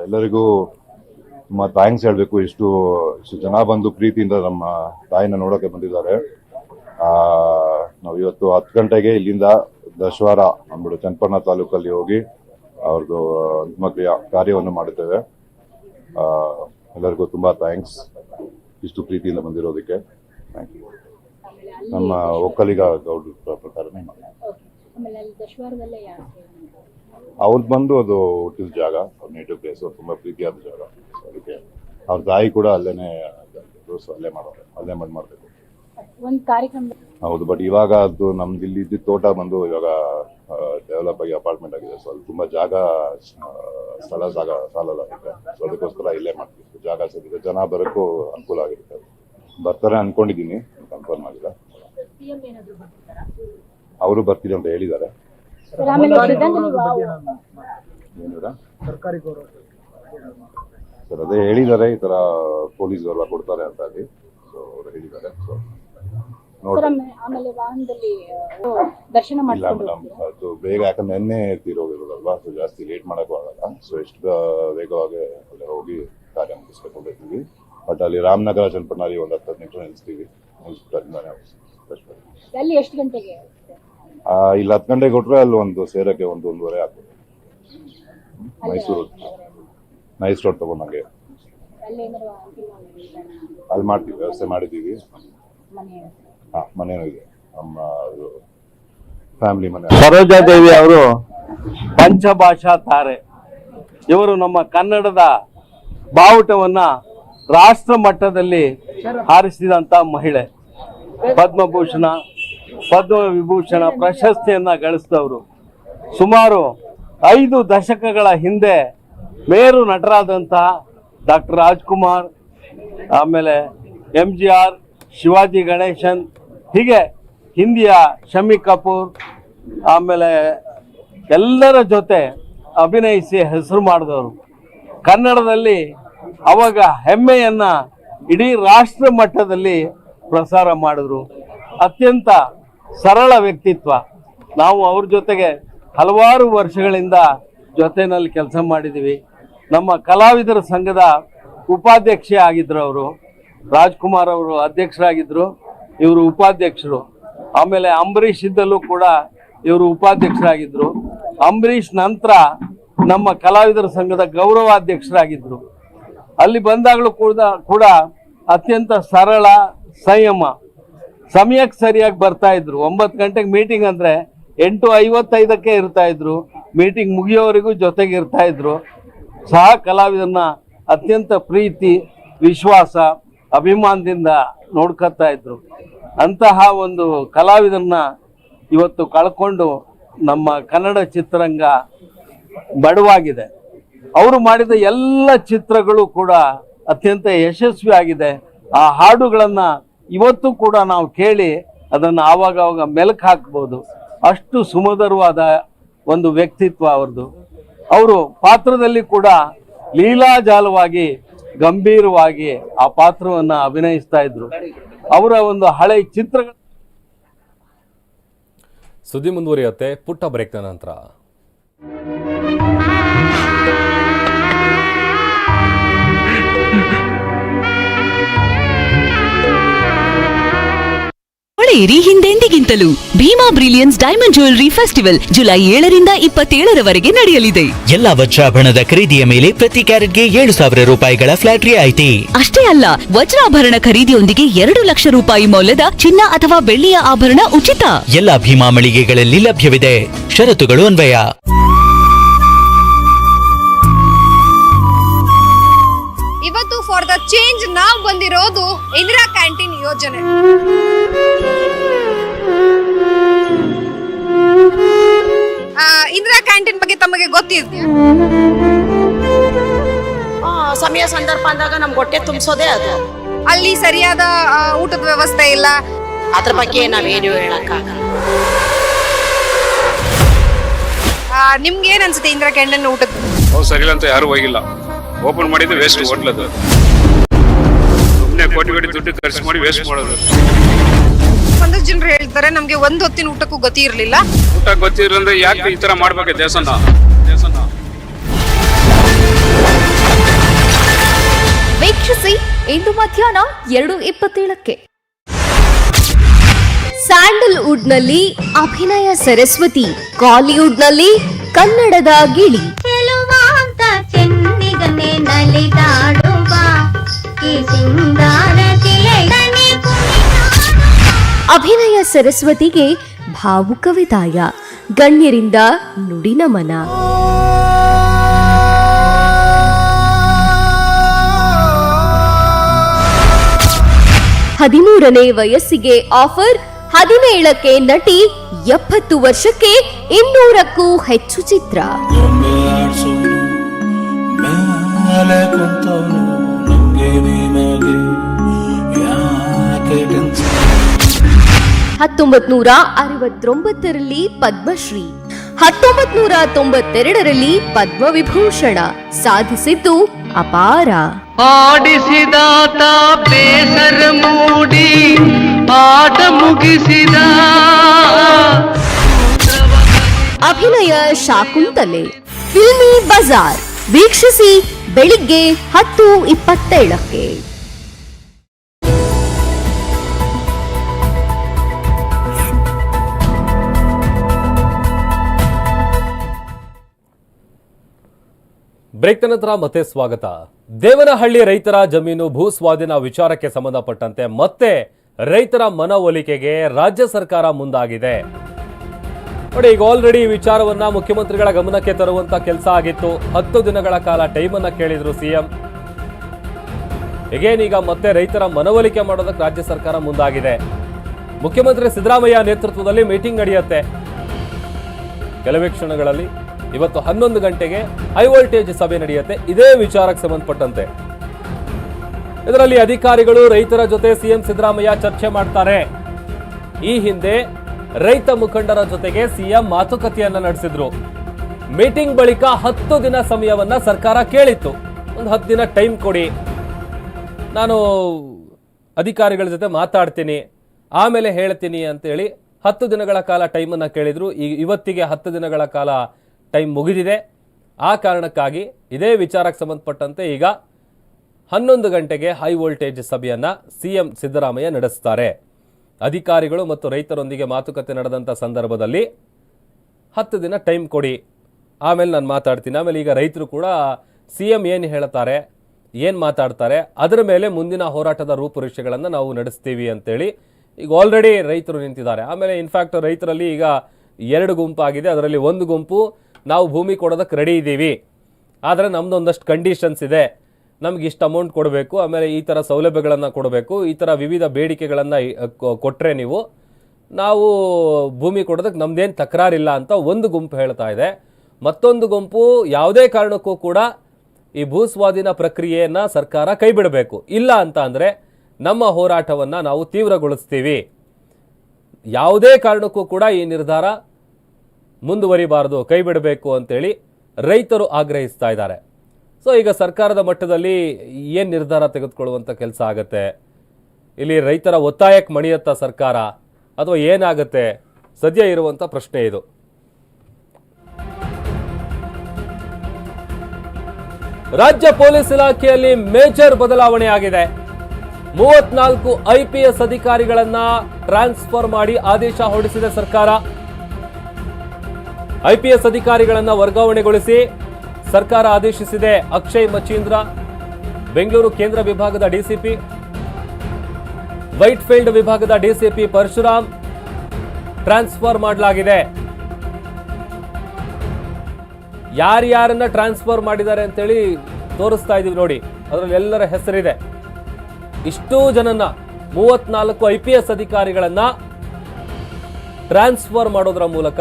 ಎಲ್ಲರಿಗೂ ನಮ್ಮ ಥ್ಯಾಂಕ್ಸ್ ಹೇಳಬೇಕು. ಇಷ್ಟು ಇಷ್ಟು ಜನ ಬಂದು ಪ್ರೀತಿಯಿಂದ ನಮ್ಮ ತಾಯಿನ ನೋಡೋಕೆ ಬಂದಿದ್ದಾರೆ. ನಾವು ಇವತ್ತು ಹತ್ತು ಗಂಟೆಗೆ ಇಲ್ಲಿಂದ ದಶವಾರ ಅಂದ್ಬಿಟ್ಟು ಚನ್ನಪಟ್ಟಣ ತಾಲೂಕಲ್ಲಿ ಹೋಗಿ ಅವ್ರದ್ದು ಅಂತಿಮಕ್ರಿಯ ಕಾರ್ಯವನ್ನು ಮಾಡುತ್ತೇವೆ. ಎಲ್ಲರಿಗೂ ತುಂಬ ಥ್ಯಾಂಕ್ಸ್ ಇಷ್ಟು ಪ್ರೀತಿಯಿಂದ ಬಂದಿರೋದಕ್ಕೆ. Thank you. ನಮ್ಮ ಒಕ್ಕಲಿಗ ಗೌಡ್ರ ಪ್ರಕಾರನೇ ಮಾಡಿ ಅಲ್ಲಿ ಅವ್ರದ್ದು ಬಂದು ಅದು ಹುಟ್ಟಿದ ಜಾಗ ಅವ್ರ ನೇಟಿವ್ ಪ್ಲೇಸ್ ತುಂಬಾ ಪ್ರೀತಿಯಾದ ಜಾಗ. ಅದಕ್ಕೆ ಅವ್ರ ತಾಯಿ ಕೂಡ ಅಲ್ಲೇನೆ ಸೊ ಅಲ್ಲೇ ಮಾಡೋದು ಅಲ್ಲೇ ಮಾಡಿ ಮಾಡ್ಬೇಕು. ಒಂದು ಕಾರ್ಯಕ್ರಮ. ಹೌದು ಬಟ್ ಇವಾಗ ಅದು ನಮ್ದು ಇಲ್ಲಿ ಇದ್ದಿದ್ದ ತೋಟ ಬಂದು ಇವಾಗ ಡೆವಲಪ್ ಆಗಿ ಅಪಾರ್ಟ್ಮೆಂಟ್ ಆಗಿದೆ ಸೊ ಅಲ್ಲಿ ತುಂಬಾ ಜಾಗ ಸ್ಥಳ ಜಾಗ ಸಾಲಲ್ಲ ಸೊ ಅದಕ್ಕೋಸ್ಕರ ಇಲ್ಲೇ ಮಾಡ್ತೀವಿ ಜಾಗ ಸಿಗುತ್ತೆ ಜನ ಬರೋಕ್ಕೂ ಅನುಕೂಲ ಆಗಿರುತ್ತೆ ಬರ್ತಾರೆ ಅನ್ಕೊಂಡಿದ್ದೀನಿ ಕನ್ಫರ್ಮ್ ಆಗಿಲ್ಲ. ಅವರು ಬರ್ತೀವಿ ಅಂತ ಹೇಳಿದ್ದಾರೆ. ಸರ್ ಅದೇ ಹೇಳಿದ್ದಾರೆ ಈ ತರ ಪೊಲೀಸ್ ಎಲ್ಲ ಕೊಡ್ತಾರೆ ಅಂತ ಅಲ್ಲಿ ಸೊ ಅವ್ರು ಹೇಳಿದ್ದಾರೆ. ಸೊ ಸರ್ ನೋಡಿ ಆಮೇಲೆ- ಆಮೇಲೆ ವಾಹನದಲ್ಲಿ ದರ್ಶನ ಇಲ್ಲ ಮಾಡ್ಕೊಂಡು ಮೇಡಮ್. ಅದು ಬೇಗ ಯಾಕಂದ್ರೆ ನಿನ್ನೆ ತೀರೋಗಿರೋದಲ್ವಾ ಸೊ ಜಾಸ್ತಿ ಲೇಟ್ ಮಾಡಕ್ಕೂ ಆಗಲ್ಲ. ಸೊ ಎಷ್ಟು ವೇಗವಾಗಿ ಅಲ್ಲಿ ಹೋಗಿ ಕಾರ್ಯ ಮುಗಿಸ್ಬೇಕು ಹೋಗ್ತೀವಿ ಬಟ್ ಅಲ್ಲಿ ರಾಮನಗರ ಚನ್ನಪಟ್ಟಣಲ್ಲಿ ಒಂದು ಹತ್ತು ಹತ್ತು ನಿಮಿಷ ನಿಲ್ಲಿಸ್ತೀವಿ ಮುಗಿಸ್ಬಿಟ್ಟು. ಅಲ್ಲಿ ಎಷ್ಟು ಗಂಟೆಗೆ? ಇಲ್ಲಿ ಹತ್ತು ಗಂಟೆಗೆ ಕೊಟ್ಟರೆ ಅಲ್ಲಿ ಒಂದು ಸೇರಕ್ಕೆ ಒಂದು ಒಂದೂವರೆ ಆಗ್ತದೆ ಮೈಸೂರು. Nice road ತಗೊಂಡಂಗೆ. ಅಲ್ಲಿ ಮಾಡ್ತೀವಿ, ವ್ಯವಸ್ಥೆ ಮಾಡಿದ್ದೀವಿ. ಹಾ, ಮನೇನೂ ಇದೆ. ನಮ್ಮ ಫ್ಯಾಮಿಲಿ ಮನೆ. ಸರೋಜಾದೇವಿ ಅವರು ಪಂಚಭಾಷಾ ತಾರೆ. ಇವರು ನಮ್ಮ ಕನ್ನಡದ ಬಾವುಟವನ್ನ ರಾಷ್ಟ್ರ ಮಟ್ಟದಲ್ಲಿ ಹಾರಿಸಿದಂತ ಮಹಿಳೆ. ಪದ್ಮಭೂಷಣ ಪದ್ಮ ವಿಭೂಷಣ ಪ್ರಶಸ್ತಿಯನ್ನ ಗಳಿಸಿದವರು. ಸುಮಾರು ಐದು ದಶಕಗಳ ಹಿಂದೆ ಮೇರು ನಟರಾದಂತಹ ಡಾಕ್ಟರ್ ರಾಜ್ಕುಮಾರ್, ಆಮೇಲೆ M G R Shivaji Ganesan, ಹೀಗೆ ಹಿಂದಿಯ ಶಮಿ ಕಪೂರ್, ಆಮೇಲೆ ಎಲ್ಲರ ಜೊತೆ ಅಭಿನಯಿಸಿ ಹೆಸರು ಮಾಡಿದವರು. ಕನ್ನಡದಲ್ಲಿ ಅವಾಗ ಹೆಮ್ಮೆಯನ್ನು ಇಡೀ ರಾಷ್ಟ್ರ ಮಟ್ಟದಲ್ಲಿ ಪ್ರಸಾರ ಮಾಡಿದ್ರು. ಅತ್ಯಂತ ಸರಳ ವ್ಯಕ್ತಿತ್ವ. ನಾವು ಅವ್ರ ಜೊತೆಗೆ ಹಲವಾರು ವರ್ಷಗಳಿಂದ ಜೊತೆನಲ್ಲಿ ಕೆಲಸ ಮಾಡಿದ್ದೀವಿ. ನಮ್ಮ ಕಲಾವಿದರ ಸಂಘದ ಉಪಾಧ್ಯಕ್ಷೆ ಆಗಿದ್ರು ಅವರು. ರಾಜ್ಕುಮಾರ್ ಅವರು ಅಧ್ಯಕ್ಷರಾಗಿದ್ರು. ಇವರು ಉಪಾಧ್ಯಕ್ಷರು. ಆಮೇಲೆ ಅಂಬರೀಷ್ ಇದ್ದಲ್ಲೂ ಕೂಡ ಇವರು ಉಪಾಧ್ಯಕ್ಷರಾಗಿದ್ರು. ಅಂಬರೀಷ್ ನಂತರ ನಮ್ಮ ಕಲಾವಿದರ ಸಂಘದ ಗೌರವಾಧ್ಯಕ್ಷರಾಗಿದ್ರು. ಅಲ್ಲಿ ಬಂದಾಗಲೂ ಕೂಡ ಕೂಡ ಅತ್ಯಂತ ಸರಳ ಸಂಯಮ. ಸಮಯಕ್ಕೆ ಸರಿಯಾಗಿ ಬರ್ತಾ ಇದ್ರು. ಒಂಬತ್ತು ಗಂಟೆಗೆ ಮೀಟಿಂಗ್ ಅಂದ್ರೆ ಎಂಟು ಐವತ್ತೈದಕ್ಕೆ ಇರ್ತಾ ಇದ್ರು. ಮೀಟಿಂಗ್ ಮುಗಿಯೋವರೆಗೂ ಜೊತೆಗೆ ಇರ್ತಾ ಇದ್ರು. ಸಹ ಕಲಾವಿದನ್ನ ಅತ್ಯಂತ ಪ್ರೀತಿ, ವಿಶ್ವಾಸ, ಅಭಿಮಾನದಿಂದ ನೋಡ್ಕೊತಾ ಇದ್ರು. ಅಂತಹ ಒಂದು ಕಲಾವಿದನ್ನ ಇವತ್ತು ಕಳ್ಕೊಂಡು ನಮ್ಮ ಕನ್ನಡ ಚಿತ್ರರಂಗ ಬಡವಾಗಿದೆ. ಅವರು ಮಾಡಿದ ಎಲ್ಲ ಚಿತ್ರಗಳು ಕೂಡ ಅತ್ಯಂತ ಯಶಸ್ವಿ ಆಗಿದೆ ಆ ಹಾಡುಗಳನ್ನ ಇವತ್ತು ಕೂಡ ನಾವು ಕೇಳಿ ಅದನ್ನು ಆವಾಗ ಆವಾಗ ಮೆಲುಕು ಹಾಕ್ಬೋದು. ಅಷ್ಟು ಸುಮಧುರವಾದ ಒಂದು ವ್ಯಕ್ತಿತ್ವ ಅವ್ರದ್ದು ಅವರು ಪಾತ್ರದಲ್ಲಿ ಕೂಡ ಲೀಲಾಜಾಲವಾಗಿ ಗಂಭೀರವಾಗಿ ಆ ಪಾತ್ರವನ್ನ ಅಭಿನಯಿಸ್ತಾ ಇದ್ರು. ಅವರ ಒಂದು ಹಳೆ ಚಿತ್ರಗಳು ಸುದ್ದಿ ಮುಂದುವರಿಯುತ್ತೆ. ಪುಟ್ಟ ಬ್ರೇಕ್ನ ನಂತರ. ಹೊಳೆಯಿರಿ ಹಿಂದೆಂದಿಗಿಂತಲೂ Bhima brilliance diamond jewellery festival July ಏಳರಿಂದ ಇಪ್ಪತ್ತೇಳರವರೆಗೆ ನಡೆಯಲಿದೆ. ಎಲ್ಲಾ ವಜ್ರಾಭರಣದ ಖರೀದಿಯ ಮೇಲೆ ಪ್ರತಿ ಕ್ಯಾರೆಟ್ಗೆ ಏಳು ಸಾವಿರ ರೂಪಾಯಿಗಳ ಫ್ಲಾಟ್ ರಿಯಾಯಿತಿ ಅಷ್ಟೇ ಅಲ್ಲ ವಜ್ರಾಭರಣ ಖರೀದಿಯೊಂದಿಗೆ ಎರಡು ಲಕ್ಷ ರೂಪಾಯಿ ಮೌಲ್ಯದ ಚಿನ್ನ ಅಥವಾ ಬೆಳ್ಳಿಯ ಆಭರಣ ಉಚಿತ. ಎಲ್ಲಾ ಭೀಮಾ ಮಳಿಗೆಗಳಲ್ಲಿ ಲಭ್ಯವಿದೆ. ಷರತ್ತುಗಳು ಅನ್ವಯ. ಇವತ್ತು ಫಾರ್ ದ ಚೇಂಜ್ ನಾವು ಬಂದಿರೋದು ಇಂದಿರಾ ಕ್ಯಾಂಟೀನ್ ಯೋಜನೆ. ಇಂದಿರಾ ಕ್ಯಾಂಟೀನ್ ಬಗ್ಗೆ ತಮಗೆ ಗೊತ್ತಿದೆ ಆ, ಸಮಯ ಸಂದರ್ಭ ಅಂದಾಗ ನಮ್ಗೆ ಹೊಟ್ಟೆ ತುಂಬಿಸೋದೇ ಅದು. ಅಲ್ಲಿ ಸರಿಯಾದ ಆ, ಊಟದ ವ್ಯವಸ್ಥೆ ಇಲ್ಲ. ಅದ್ರ ಬಗ್ಗೆ ನಾವೇನು ಹೇಳಕ್ಕಾಗಲ್ಲ. ಆ, ನಿಮ್ಗೆ ಏನ್ ಅನ್ಸುತ್ತೆ ಇಂದಿರಾ ಕ್ಯಾಂಟೀನ್ ಊಟದ ಸರಿ ಸರಿಯಿಲ್ಲ ಅಂತ ಯಾರು ಹೋಗಿಲ್ಲ. ಓಪನ್ ಮಾಡಿದ್ದು ವೇಸ್ಟ್ ಹೋಟ್ಲದು ಸುಮ್ಮನೆ ಕೋಟಿ ಕೋಟಿ ದುಡ್ಡು ಖರ್ಚು ಮಾಡಿ ವೇಸ್ಟ್ ಮಾಡೋದು. ಒಂದಷ್ಟು ಜನರು ಹೇಳ್ತಾರೆ ನಮ್ಗೆ ಒಂದ್ ಹೊತ್ತಿನ ಊಟಕ್ಕೂ ಗತಿ ಇರ್ಲಿಲ್ಲ. ಊಟ ಗೊತ್ತಿರಂದ್ರೆ ಯಾಕೆ ಈ ತರ ಮಾಡ್ಬೇಕು ದೇವಸ್ಥಾನ? ದೇವಸ್ಥಾನ. ವೀಕ್ಷಿಸಿ ಇಂದು ಮಧ್ಯಾಹ್ನ ಎರಡು ಇಪ್ಪತ್ತೇಳಕ್ಕೆ. ಸ್ಯಾಂಡಲ್ವುಡ್ನಲ್ಲಿ ಅಭಿನಯ ಸರಸ್ವತಿ ಕಾಲಿವುಡ್ನಲ್ಲಿ ಕನ್ನಡದ ಗಿಳಿ. ಅಭಿನಯ ಸರಸ್ವತಿಗೆ ಭಾವುಕ ವಿದಾಯ ಗಣ್ಯರಿಂದ ನುಡಿ ನಮನ ಹದಿಮೂರನೇ ವಯಸ್ಸಿಗೆ ಆಫರ್. ಹದಿನೇಳಕ್ಕೆ ನಟಿ ಎಪ್ಪತ್ತು ವರ್ಷಕ್ಕೆ ಇನ್ನೂರಕ್ಕೂ ಹೆಚ್ಚು ಚಿತ್ರ. ಹತ್ತೊಂಬತ್ ನೂರ ಅರವತ್ತೊಂಬತ್ತರಲ್ಲಿ ಪದ್ಮಶ್ರೀ ಹತ್ತೊಂಬತ್ ನೂರ ತೊಂಬತ್ತೆರಡರಲ್ಲಿ ಪದ್ಮವಿಭೂಷಣ ಸಾಧಿಸಿದ್ದು ಅಪಾರ. ಆಡಿಸಿದಾತ ಬೇಸರ ಮೂಡಿ ಆಟ ಮುಗಿಸಿದ. ಅಭಿನಯ ಶಾಕುಂತಲೆ ಫಿಲ್ಮಿ ಬಜಾರ್ ವೀಕ್ಷಿಸಿ ಬೆಳಿಗ್ಗೆ ಹತ್ತು ಇಪ್ಪತ್ತೇಳಕ್ಕೆ. ಬ್ರೇಕ್ ನಂತರ ಮತ್ತೆ ಸ್ವಾಗತ. ದೇವನಹಳ್ಳಿ ರೈತರ ಜಮೀನು ಭೂ ಸ್ವಾಧೀನ ವಿಚಾರಕ್ಕೆ ಸಂಬಂಧಪಟ್ಟಂತೆ ಮತ್ತೆ ರೈತರ ಮನವೊಲಿಕೆಗೆ ರಾಜ್ಯ ಸರ್ಕಾರ ಮುಂದಾಗಿದೆ. ನೋಡಿ, ಈಗ ಆಲ್ರೆಡಿ ಈ ವಿಚಾರವನ್ನ ಮುಖ್ಯಮಂತ್ರಿಗಳ ಗಮನಕ್ಕೆ ತರುವಂತ ಕೆಲಸ ಆಗಿತ್ತು. ಹತ್ತು ದಿನಗಳ ಕಾಲ ಟೈಮನ್ನ ಕೇಳಿದ್ರು ಸಿಎಂ. ಎಗೇನ್ ಈಗ ಮತ್ತೆ ರೈತರ ಮನವೊಲಿಕೆ ಮಾಡೋದಕ್ಕೆ ರಾಜ್ಯ ಸರ್ಕಾರ ಮುಂದಾಗಿದೆ. ಮುಖ್ಯಮಂತ್ರಿ ಸಿದ್ದರಾಮಯ್ಯ ನೇತೃತ್ವದಲ್ಲಿ ಮೀಟಿಂಗ್ ನಡೆಯುತ್ತೆ. ಕೆಲವೇ ಕ್ಷಣಗಳಲ್ಲಿ ಇವತ್ತು ಹನ್ನೊಂದು ಗಂಟೆಗೆ ಹೈ ವೋಲ್ಟೇಜ್ ಸಭೆ ನಡೆಯುತ್ತೆ. ಇದೇ ವಿಚಾರಕ್ಕೆ ಸಂಬಂಧಪಟ್ಟಂತೆ. ಇದರಲ್ಲಿ ಅಧಿಕಾರಿಗಳು, ರೈತರ ಜೊತೆ ಸಿಎಂ ಸಿದ್ದರಾಮಯ್ಯ ಚರ್ಚೆ ಮಾಡ್ತಾರೆ. ಈ ಹಿಂದೆ ರೈತ ಮುಖಂಡರ ಜೊತೆಗೆ ಸಿಎಂ ಮಾತುಕತೆಯನ್ನ ನಡೆಸಿದ್ರು. ಮೀಟಿಂಗ್ ಬಳಿಕ ಹತ್ತು ದಿನ ಸಮಯವನ್ನ ಸರ್ಕಾರ ಕೇಳಿತ್ತು. ಒಂದು ಹತ್ತು ದಿನ ಟೈಮ್ ಕೊಡಿ. ನಾನು ಅಧಿಕಾರಿಗಳ ಜೊತೆ ಮಾತಾಡ್ತೀನಿ. ಆಮೇಲೆ ಹೇಳ್ತೀನಿ ಅಂತೇಳಿ ಹತ್ತು ದಿನಗಳ ಕಾಲ ಟೈಮನ್ನು ಕೇಳಿದ್ರು. ಈ ಇವತ್ತಿಗೆ ಹತ್ತು ದಿನಗಳ ಕಾಲ ಟೈಮ್ ಮುಗಿದಿದೆ. ಆ ಕಾರಣಕ್ಕಾಗಿ ಇದೇ ವಿಚಾರಕ್ಕೆ ಸಂಬಂಧಪಟ್ಟಂತೆ ಈಗ ಹನ್ನೊಂದು ಗಂಟೆಗೆ ಹೈ ವೋಲ್ಟೇಜ್ ಸಭೆಯನ್ನ ಸಿಎಂ ಸಿದ್ದರಾಮಯ್ಯ ನಡೆಸ್ತಾರೆ. ಅಧಿಕಾರಿಗಳು ಮತ್ತು ರೈತರೊಂದಿಗೆ ಮಾತುಕತೆ ನಡೆದಂಥ ಸಂದರ್ಭದಲ್ಲಿ ಹತ್ತು ದಿನ ಟೈಮ್ ಕೊಡಿ. ಆಮೇಲೆ ನಾನು ಮಾತಾಡ್ತೀನಿ. ಆಮೇಲೆ ಈಗ ರೈತರು ಕೂಡ ಸಿ ಎಂ ಏನು ಹೇಳ್ತಾರೆ, ಏನು ಮಾತಾಡ್ತಾರೆ, ಅದರ ಮೇಲೆ ಮುಂದಿನ ಹೋರಾಟದ ರೂಪುರೇಷೆಗಳನ್ನು ನಾವು ನಡೆಸ್ತೀವಿ ಅಂತೇಳಿ ಈಗ ಆಲ್ರೆಡಿ ರೈತರು ನಿಂತಿದ್ದಾರೆ. ಆಮೇಲೆ ಇನ್ಫ್ಯಾಕ್ಟ್ ರೈತರಲ್ಲಿ ಈಗ ಎರಡು ಗುಂಪಾಗಿದೆ. ಅದರಲ್ಲಿ ಒಂದು ಗುಂಪು ನಾವು ಭೂಮಿ ಕೊಡೋದಕ್ಕೆ ರೆಡಿ ಇದ್ದೀವಿ. ಆದರೆ ನಮ್ಮದು ಒಂದಷ್ಟು ಕಂಡೀಷನ್ಸ್ ಇದೆ. ನಮ್ಗೆ ಇಷ್ಟು ಅಮೌಂಟ್ ಕೊಡಬೇಕು, ಆಮೇಲೆ ಈ ಥರ ಸೌಲಭ್ಯಗಳನ್ನು ಕೊಡಬೇಕು, ಈ ಥರ ವಿವಿಧ ಬೇಡಿಕೆಗಳನ್ನು ಕೊಟ್ಟರೆ ನೀವು, ನಾವು ಭೂಮಿ ಕೊಡೋದಕ್ಕೆ ನಮ್ದೇನು ತಕರಾರಿಲ್ಲ ಅಂತ ಒಂದು ಗುಂಪು ಹೇಳ್ತಾ ಇದೆ. ಮತ್ತೊಂದು ಗುಂಪು ಯಾವುದೇ ಕಾರಣಕ್ಕೂ ಕೂಡ ಈ ಭೂ ಸ್ವಾಧೀನ ಪ್ರಕ್ರಿಯೆಯನ್ನ ಸರ್ಕಾರ ಕೈ ಬಿಡಬೇಕು ಇಲ್ಲ ಅಂತ ಅಂದರೆ ನಮ್ಮ ಹೋರಾಟವನ್ನು ನಾವು ತೀವ್ರಗೊಳಿಸ್ತೀವಿ. ಯಾವುದೇ ಕಾರಣಕ್ಕೂ ಕೂಡ ಈ ನಿರ್ಧಾರ ಮುಂದುವರಿಬಾರದು ಕೈ ಬಿಡಬೇಕು ಅಂತೇಳಿ ರೈತರು ಆಗ್ರಹಿಸ್ತಾ ಇದ್ದಾರೆ. ಸೊ ಈಗ ಸರ್ಕಾರದ ಮಟ್ಟದಲ್ಲಿ ಏನು ನಿರ್ಧಾರ ತೆಗೆದುಕೊಳ್ಳುವಂಥ ಕೆಲಸ ಆಗುತ್ತೆ? ಇಲ್ಲಿ ರೈತರ ಒತ್ತಾಯಕ್ಕೆ ಮಣಿಯತ್ತ ಸರ್ಕಾರ ಅಥವಾ ಏನಾಗುತ್ತೆ? ಸದ್ಯ ಇರುವಂಥ ಪ್ರಶ್ನೆ ಇದು. ರಾಜ್ಯ ಪೊಲೀಸ್ ಇಲಾಖೆಯಲ್ಲಿ ಮೇಜರ್ ಬದಲಾವಣೆ ಆಗಿದೆ. ಮೂವತ್ನಾಲ್ಕು ಐಪಿಎಸ್ ಅಧಿಕಾರಿಗಳನ್ನ ಟ್ರಾನ್ಸ್ಫರ್ ಮಾಡಿ ಆದೇಶ ಹೊರಡಿಸಿದೆ ಸರ್ಕಾರ. ಐಪಿಎಸ್ ಅಧಿಕಾರಿಗಳನ್ನು ವರ್ಗಾವಣೆಗೊಳಿಸಿ ಸರ್ಕಾರ ಆದೇಶಿಸಿದೆ. ಅಕ್ಷಯ್ ಮಚೀಂದ್ರ, ಬೆಂಗಳೂರು ಕೇಂದ್ರ ವಿಭಾಗದ ಡಿಸಿಪಿ ವೈಟ್ ಫೀಲ್ಡ್ ವಿಭಾಗದ ಡಿಸಿಪಿ ಪರಶುರಾಮ್ ಟ್ರಾನ್ಸ್ಫರ್ ಮಾಡಲಾಗಿದೆ. ಯಾರ್ಯಾರನ್ನ ಟ್ರಾನ್ಸ್ಫರ್ ಮಾಡಿದ್ದಾರೆ ಅಂತೇಳಿ ತೋರಿಸ್ತಾ ಇದೀವಿ ನೋಡಿ. ಅದರಲ್ಲಿ ಎಲ್ಲರ ಹೆಸರಿದೆ. ಇಷ್ಟೂ ಜನನ್ನ, ಮೂವತ್ನಾಲ್ಕು ಐ ಪಿ ಎಸ್ ಅಧಿಕಾರಿಗಳನ್ನ ಟ್ರಾನ್ಸ್ಫರ್ ಮಾಡೋದ್ರ ಮೂಲಕ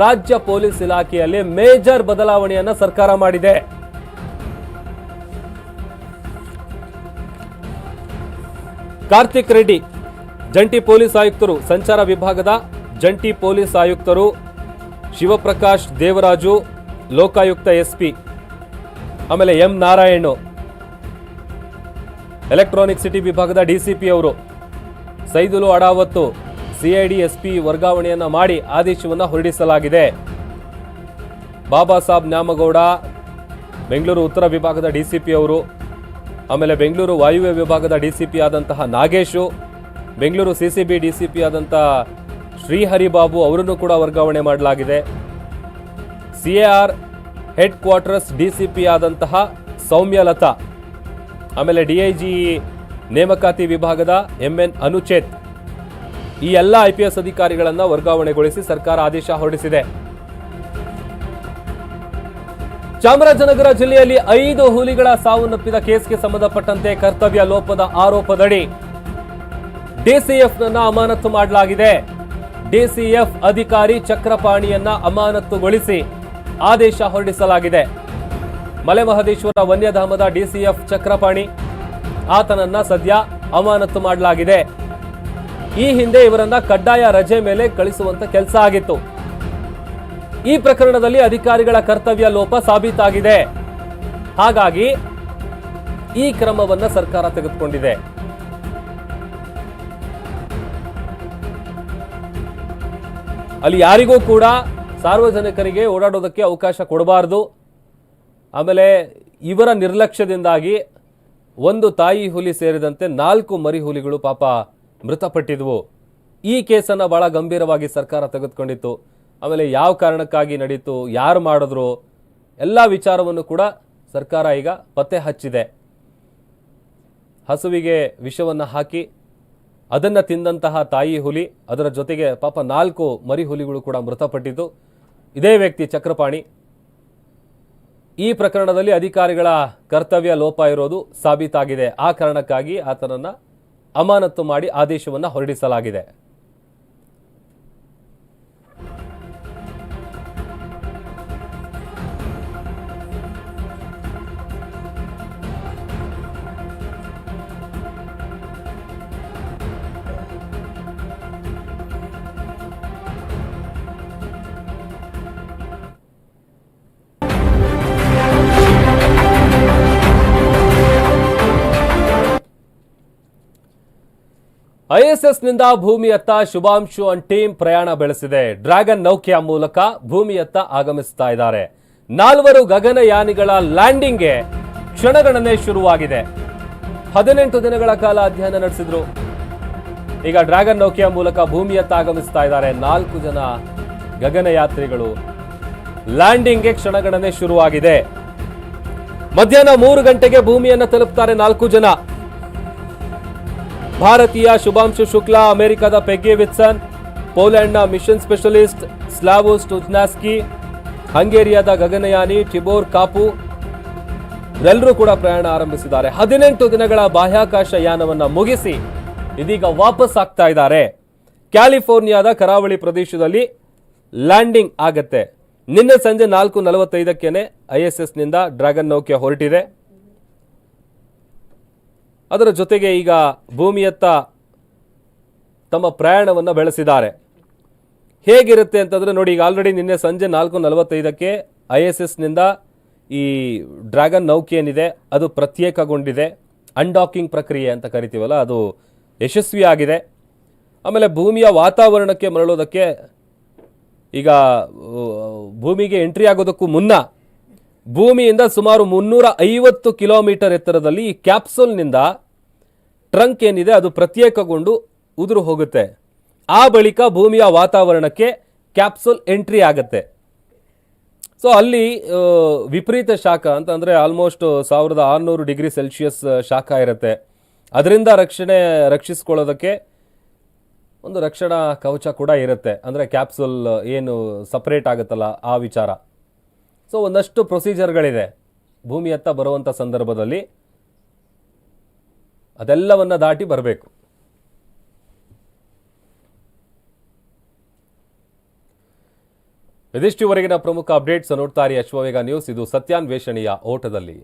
ರಾಜ್ಯ ಪೊಲೀಸ್ ಇಲಾಖೆಯಲ್ಲಿ ಮೇಜರ್ ಬದಲಾವಣೆಯನ್ನ ಸರ್ಕಾರ ಮಾಡಿದೆ. ಕಾರ್ತಿಕ್ ರೆಡ್ಡಿ, ಜಂಟಿ ಪೊಲೀಸ್ ಆಯುಕ್ತರು, ಸಂಚಾರ ವಿಭಾಗದ ಜಂಟಿ ಪೊಲೀಸ್ ಆಯುಕ್ತರು, ಶಿವಪ್ರಕಾಶ್ ದೇವರಾಜು, ಲೋಕಾಯುಕ್ತ ಎಸ್ಪಿ, ಆಮೇಲೆ ಎಂ ನಾರಾಯಣ್, ಎಲೆಕ್ಟ್ರಾನಿಕ್ ಸಿಟಿ ವಿಭಾಗದ ಡಿಸಿಪಿ ಅವರು, ಸೈದುಲು ಅಡಾವತ್ತು ಸಿಐಡಿ ಎಸ್ಪಿ ವರ್ಗಾವಣೆಯನ್ನು ಮಾಡಿ ಆದೇಶವನ್ನು ಹೊರಡಿಸಲಾಗಿದೆ. ಬಾಬಾ ಸಾಬ್ ನ್ಯಾಮಗೌಡ, ಬೆಂಗಳೂರು ಉತ್ತರ ವಿಭಾಗದ ಡಿಸಿಪಿ ಅವರು, ಆಮೇಲೆ ಬೆಂಗಳೂರು ವಾಯುವ್ಯ ವಿಭಾಗದ ಡಿಸಿಪಿ ಆದಂತಹ ನಾಗೇಶು, ಬೆಂಗಳೂರು ಸಿಸಿಬಿ ಡಿಸಿಪಿ ಆದಂಥ ಶ್ರೀಹರಿಬಾಬು ಅವರನ್ನು ಕೂಡ ವರ್ಗಾವಣೆ ಮಾಡಲಾಗಿದೆ. ಸಿಎಆರ್ ಹೆಡ್ ಕ್ವಾರ್ಟರ್ಸ್ ಡಿಸಿಪಿ ಆದಂತಹ ಸೌಮ್ಯಲತಾ, ಆಮೇಲೆ ಡಿಐಜಿ ನೇಮಕಾತಿ ವಿಭಾಗದ ಎಂಎನ್ ಅನುಚೇತ್ ಈ ಎಲ್ಲ ಐಪಿಎಸ್ ಅಧಿಕಾರಿಗಳನ್ನು ವರ್ಗಾವಣೆಗೊಳಿಸಿ ಸರ್ಕಾರ ಆದೇಶ ಹೊರಡಿಸಿದೆ. ಚಾಮರಾಜನಗರ ಜಿಲ್ಲೆಯಲ್ಲಿ ಐದು ಹುಲಿಗಳ ಸಾವನ್ನಪ್ಪಿದ ಕೇಸ್ಗೆ ಸಂಬಂಧಪಟ್ಟಂತೆ ಕರ್ತವ್ಯ ಲೋಪದ ಆರೋಪದಡಿ ಡಿಸಿಎಫ್ನನ್ನ ಅಮಾನತು ಮಾಡಲಾಗಿದೆ. ಡಿಸಿಎಫ್ ಅಧಿಕಾರಿ ಚಕ್ರಪಾಣಿಯನ್ನ ಅಮಾನತುಗೊಳಿಸಿ ಆದೇಶ ಹೊರಡಿಸಲಾಗಿದೆ. ಮಲೆಮಹದೇಶ್ವರ ವನ್ಯಧಾಮದ ಡಿಸಿಎಫ್ ಚಕ್ರಪಾಣಿ ಆತನನ್ನ ಸದ್ಯ ಅಮಾನತು ಮಾಡಲಾಗಿದೆ. ಈ ಹಿಂದೆ ಇವರನ್ನ ಕಡ್ಡಾಯ ರಜೆ ಮೇಲೆ ಕಳಿಸುವಂತ ಕೆಲಸ ಆಗಿತ್ತು. ಈ ಪ್ರಕರಣದಲ್ಲಿ ಅಧಿಕಾರಿಗಳ ಕರ್ತವ್ಯ ಲೋಪ ಸಾಬೀತಾಗಿದೆ. ಹಾಗಾಗಿ ಈ ಕ್ರಮವನ್ನ ಸರ್ಕಾರ ತೆಗೆದುಕೊಂಡಿದೆ. ಅಲ್ಲಿ ಯಾರಿಗೂ ಕೂಡ ಸಾರ್ವಜನಿಕರಿಗೆ ಓಡಾಡೋದಕ್ಕೆ ಅವಕಾಶ ಕೊಡಬಾರದು. ಆಮೇಲೆ ಇವರ ನಿರ್ಲಕ್ಷ್ಯದಿಂದಾಗಿ ಒಂದು ತಾಯಿ ಹುಲಿ ಸೇರಿದಂತೆ ನಾಲ್ಕು ಮರಿ ಹುಲಿಗಳು ಪಾಪ ಮೃತಪಟ್ಟಿದ್ವು. ಈ ಕೇಸನ್ನು ಭಾಳ ಗಂಭೀರವಾಗಿ ಸರ್ಕಾರ ತೆಗೆದುಕೊಂಡಿತ್ತು. ಆಮೇಲೆ ಯಾವ ಕಾರಣಕ್ಕಾಗಿ ನಡೀತು, ಯಾರು ಮಾಡಿದ್ರು, ಎಲ್ಲ ವಿಚಾರವನ್ನು ಕೂಡ ಸರ್ಕಾರ ಈಗ ಪತ್ತೆ ಹಚ್ಚಿದೆ. ಹಸುವಿಗೆ ವಿಷವನ್ನು ಹಾಕಿ, ಅದನ್ನ ತಿಂದಂತಹ ತಾಯಿ ಹುಲಿ, ಅದರ ಜೊತೆಗೆ ಪಾಪ ನಾಲ್ಕು ಮರಿ ಹುಲಿಗಳು ಕೂಡ ಮೃತಪಟ್ಟಿದ್ದು. ಇದೇ ವ್ಯಕ್ತಿ ಚಕ್ರಪಾಣಿ. ಈ ಪ್ರಕರಣದಲ್ಲಿ ಅಧಿಕಾರಿಗಳ ಕರ್ತವ್ಯ ಲೋಪ ಇರೋದು ಸಾಬೀತಾಗಿದೆ. ಆ ಕಾರಣಕ್ಕಾಗಿ ಆತನನ್ನ ಅಮಾನತು ಮಾಡಿ ಆದೇಶವನ್ನು ಹೊರಡಿಸಲಾಗಿದೆ. ಐಎಸ್ಎಸ್ನಿಂದ ಭೂಮಿಯತ್ತ ಶುಭಾಂಶು ಅಂಡ್ ಟೀಮ್ ಪ್ರಯಾಣ ಬೆಳೆಸಿದೆ. ಡ್ರ್ಯಾಗನ್ ನೌಕೆಯ ಮೂಲಕ ಭೂಮಿಯತ್ತ ಆಗಮಿಸ್ತಾ ಇದ್ದಾರೆ. ನಾಲ್ವರು ಗಗನಯಾನಿಗಳ ಲ್ಯಾಂಡಿಂಗ್ಗೆ ಕ್ಷಣಗಣನೆ ಶುರುವಾಗಿದೆ. ಹದಿನೆಂಟು ದಿನಗಳ ಕಾಲ ಅಧ್ಯಯನ ನಡೆಸಿದ್ರು. ಈಗ ಡ್ರ್ಯಾಗನ್ ನೌಕೆಯ ಮೂಲಕ ಭೂಮಿಯತ್ತ ಆಗಮಿಸ್ತಾ ಇದ್ದಾರೆ. ನಾಲ್ಕು ಜನ ಗಗನಯಾತ್ರಿಗಳು ಲ್ಯಾಂಡಿಂಗ್ಗೆ ಕ್ಷಣಗಣನೆ ಶುರುವಾಗಿದೆ. ಮಧ್ಯಾಹ್ನ ಮೂರು ಗಂಟೆಗೆ ಭೂಮಿಯನ್ನು ತಲುಪ್ತಾರೆ ನಾಲ್ಕು ಜನ. ಭಾರತೀಯ ಶುಭಾಂಶು ಶುಕ್ಲಾ, ಅಮೆರಿಕದ ಪೆಗ್ಗೆ ವಿತ್ಸನ್ ಪೋಲೆಂಡ್ನ ಮಿಷನ್ ಸ್ಪೆಷಲಿಸ್ಟ್ ಸ್ಲಾವೋಸ್ ಟುಜ್ನಾಸ್ಕಿ ಹಂಗೇರಿಯಾದ ಗಗನಯಾನಿ ಟಿಬೋರ್ ಕಾಪು ಎಲ್ಲರೂ ಕೂಡ ಪ್ರಯಾಣ ಆರಂಭಿಸಿದ್ದಾರೆ. ಹದಿನೆಂಟು ದಿನಗಳ ಬಾಹ್ಯಾಕಾಶ ಯಾನವನ್ನು ಮುಗಿಸಿ ಇದೀಗ ವಾಪಸ್ ಆಗ್ತಾ ಇದ್ದಾರೆ. ಕ್ಯಾಲಿಫೋರ್ನಿಯಾದ ಕರಾವಳಿ ಪ್ರದೇಶದಲ್ಲಿ ಲ್ಯಾಂಡಿಂಗ್ ಆಗತ್ತೆ. ನಿನ್ನೆ ಸಂಜೆ ನಾಲ್ಕು ನಲವತ್ತೈದಕ್ಕೇನೆ ಎಸ್ ಎಸ್ನಿಂದ ಡ್ರ್ಯಾಗನ್ ನೌಕೆ ಹೊರಟಿದೆ. ಅದರ ಜೊತೆಗೆ ಈಗ ಭೂಮಿಯತ್ತ ತಮ್ಮ ಪ್ರಯಾಣವನ್ನು ಬೆಳೆಸಿದ್ದಾರೆ. ಹೇಗಿರುತ್ತೆ ಅಂತಂದರೆ ನೋಡಿ, ಈಗ ಆಲ್ರೆಡಿ ನಿನ್ನೆ ಸಂಜೆ ನಾಲ್ಕು ನಲವತ್ತೈದಕ್ಕೆ ಐ ಎಸ್ ಎಸ್ನಿಂದ ಈ ಡ್ರ್ಯಾಗನ್ ನೌಕೆ ಏನಿದೆ, ಅದು ಪ್ರತ್ಯೇಕಗೊಂಡಿದೆ. ಅನ್ಡಾಕಿಂಗ್ ಪ್ರಕ್ರಿಯೆ ಅಂತ ಕರಿತೀವಲ್ಲ, ಅದು ಯಶಸ್ವಿಯಾಗಿದೆ ಆಮೇಲೆ ಭೂಮಿಯ ವಾತಾವರಣಕ್ಕೆ ಮರಳೋದಕ್ಕೆ ಈಗ, ಭೂಮಿಗೆ ಎಂಟ್ರಿ ಆಗೋದಕ್ಕೂ ಮುನ್ನ ಭೂಮಿಯಿಂದ ಸುಮಾರು ಮುನ್ನೂರ ಐವತ್ತು ಕಿಲೋಮೀಟರ್ ಎತ್ತರದಲ್ಲಿ ಈ ಕ್ಯಾಪ್ಸೂಲ್ನಿಂದ ಟ್ರಂಕ್ ಏನಿದೆ ಅದು ಪ್ರತ್ಯೇಕಗೊಂಡು ಉದುರು ಹೋಗುತ್ತೆ. ಆ ಬಳಿಕ ಭೂಮಿಯ ವಾತಾವರಣಕ್ಕೆ ಕ್ಯಾಪ್ಸೂಲ್ ಎಂಟ್ರಿ ಆಗುತ್ತೆ. ಸೊ ಅಲ್ಲಿ ವಿಪರೀತ ಶಾಖ ಅಂತ ಅಂದರೆ ಆಲ್ಮೋಸ್ಟ್ ಸಾವಿರದ ಆರುನೂರು ಡಿಗ್ರಿ ಸೆಲ್ಸಿಯಸ್ ಶಾಖ ಇರುತ್ತೆ. ಅದರಿಂದ ರಕ್ಷಣೆ ರಕ್ಷಿಸ್ಕೊಳ್ಳೋದಕ್ಕೆ ಒಂದು ರಕ್ಷಣಾ ಕವಚ ಕೂಡ ಇರುತ್ತೆ. ಅಂದರೆ ಕ್ಯಾಪ್ಸೂಲ್ ಏನು ಸಪ್ರೇಟ್ ಆಗುತ್ತಲ್ಲ, ಆ ವಿಚಾರ. ಸೊ ಒಂದಷ್ಟು ಪ್ರೊಸೀಜರ್ಗಳಿದೆ ಭೂಮಿಯತ್ತ ಬರುವಂಥ ಸಂದರ್ಭದಲ್ಲಿ ಅದೆಲ್ಲವನ್ನು ದಾಟಿ ಬರಬೇಕು. ಇದಿಷ್ಟುವರೆಗಿನ ಪ್ರಮುಖ ಅಪ್ಡೇಟ್ಸ್ ನೋಡ್ತಾರೆ ಅಶ್ವವೇಗ ನ್ಯೂಸ್ ಇದು ಸತ್ಯಾನ್ವೇಷಣೆಯ ಓಟದಲ್ಲಿ.